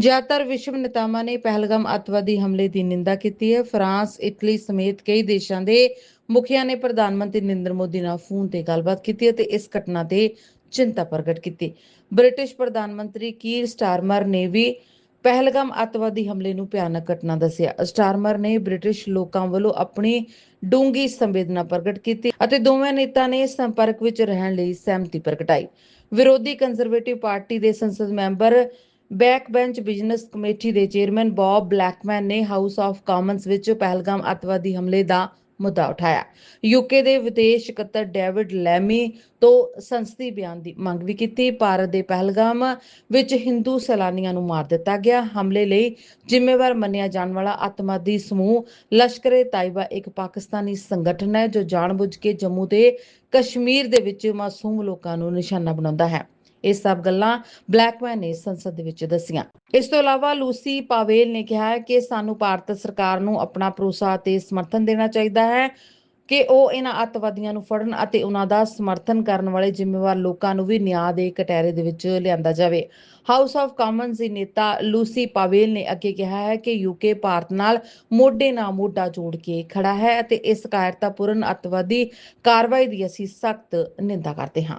ਜ਼ਿਆਦਾਤਰ ਵਿਸ਼ਵ ਨੇਤਾਵਾਂ ਨੇ ਪਹਿਲਗਾਮ ਅੱਤਵਾਦੀ ਹਮਲੇ ਦੀ ਨਿੰਦਾ ਕੀਤੀ ਹੈ। ਫਰਾਂਸ, ਇਟਲੀ ਸਮੇਤ ਕਈ ਦੇਸ਼ਾਂ ਦੇ ਮੁਖੀਆਂ ਨੇ ਪ੍ਰਧਾਨ ਮੰਤਰੀ ਨਰਿੰਦਰ ਮੋਦੀ ਨਾਲ ਫੋਨ ਤੇ ਗੱਲਬਾਤ ਕੀਤੀ ਅਤੇ ਇਸ ਘਟਨਾ ਤੇ ਚਿੰਤਾ ਪ੍ਰਗਟ ਕੀਤੀ। ਬ੍ਰਿਟਿਸ਼ ਪ੍ਰਧਾਨ ਮੰਤਰੀ ਕੀਰ ਸਟਾਰਮਰ ਨੇ ਵੀ ਪਹਿਲਗਾਮ ਅੱਤਵਾਦੀ ਹਮਲੇ ਨੂੰ ਭਿਆਨਕ ਘਟਨਾ ਦੱਸਿਆ। ਸਟਾਰਮਰ ਨੇ ਬ੍ਰਿਟਿਸ਼ ਲੋਕਾਂ ਵੱਲੋਂ ਆਪਣੀ ਡੂੰਗੀ ਸੰਵੇਦਨਾ ਪ੍ਰਗਟ ਕੀਤੀ ਅਤੇ ਦੋਵੇਂ ਨੇਤਾ ਨੇ ਸੰਪਰਕ ਵਿੱਚ ਰਹਿਣ ਲਈ ਸਹਿਮਤੀ ਪ੍ਰਗਟਾਈ। ਵਿਰੋਧੀ ਕੰਜ਼ਰਵੇਟਿਵ ਪਾਰਟੀ ਦੇ ਸੰਸਦ member back bench business committee ਦੇ ਚੇਅਰਮੈਨ ਬੌਬ ਬਲੈਕਮੈਨ ਨੇ ਹਾਊਸ ਆਫ ਕਾਮਨਸ ਵਿੱਚ ਪਹਿਲਗਾਮ ਅੱਤਵਾਦੀ ਹਮਲੇ ਦਾ ਮੁੱਦਾ ਉਠਾਇਆ। ਯੂਕੇ ਦੇ ਵਿਦੇਸ਼ ਸਕੱਤਰ ਡੇਵਿਡ ਲੈਮੀ ਤੋਂ ਸੰਸਦੀ ਬਿਆਨ ਦੀ ਮੰਗ ਵੀ ਕੀਤੀ। ਭਾਰਤ ਦੇ ਪਹਿਲਗਾਮ ਵਿੱਚ ਹਿੰਦੂ ਸੈਲਾਨੀਆਂ ਨੂੰ ਮਾਰ ਦਿੱਤਾ ਗਿਆ। ਹਮਲੇ ਲਈ ਜ਼ਿੰਮੇਵਾਰ ਮੰਨਿਆ ਜਾਣ ਵਾਲਾ ਅੱਤਵਾਦੀ ਸਮੂਹ ਲਸ਼ਕਰੇ ਤਾਇਬਾ ਇੱਕ ਪਾਕਿਸਤਾਨੀ ਸੰਗਠਨ ਹੈ ਜੋ ਜਾਣਬੁੱਝ ਕੇ ਜੰਮੂ ਦੇ ਕਸ਼ਮੀਰ ਦੇ ਵਿੱਚ ਮਾਸੂਮ ਲੋਕਾਂ ਨੂੰ ਨਿਸ਼ਾਨਾ ਬਣਾਉਂਦਾ ਹੈ। ਇਹ ਸਭ ਗੱਲਾਂ ਬਲੈਕਮੈਨ ਨੇ ਸੰਸਦ ਦੇ ਵਿੱਚ ਦੱਸੀਆਂ। ਇਸ ਤੋਂ ਇਲਾਵਾ ਲੂਸੀ ਪਾਵੇਲ ਨੇ ਕਿਹਾ ਕਿ ਸਾਨੂੰ ਭਾਰਤ ਸਰਕਾਰ ਨੂੰ ਆਪਣਾ ਭਰੋਸਾ ਤੇ ਸਮਰਥਨ ਦੇਣਾ ਚਾਹੀਦਾ ਹੈ। ਕਿ ਉਹ ਇਹਨਾਂ ਅੱਤਵਾਦੀਆਂ ਨੂੰ ਫੜਨ ਅਤੇ ਉਹਨਾਂ ਦਾ ਸਮਰਥਨ ਕਰਨ ਵਾਲੇ ਜ਼ਿੰਮੇਵਾਰ ਲੋਕਾਂ ਨੂੰ ਵੀ ਨਿਆਂ ਦੇ ਕਟਹਿਰੇ ਦੇ ਵਿੱਚ ਲਿਆਂਦਾ ਜਾਵੇ। ਹਾਊਸ ਆਫ ਕਾਮਨਸ ਦੀ ਨੇਤਾ ਲੂਸੀ ਪਾਵੇਲ ਨੇ ਅੱਗੇ ਕਿਹਾ ਹੈ ਕਿ ਯੂਕੇ ਭਾਰਤ ਨਾਲ ਮੋਢੇ ਨਾਲ ਮੋਢਾ ਜੋੜ ਕੇ ਖੜਾ ਹੈ ਅਤੇ ਇਸ ਕਾਇਰਤਾਪੂਰਨ ਅੱਤਵਾਦੀ ਕਾਰਵਾਈ ਦੀ ਅਸੀਂ ਸਖਤ ਨਿੰਦਾ ਕਰਦੇ ਹਾਂ।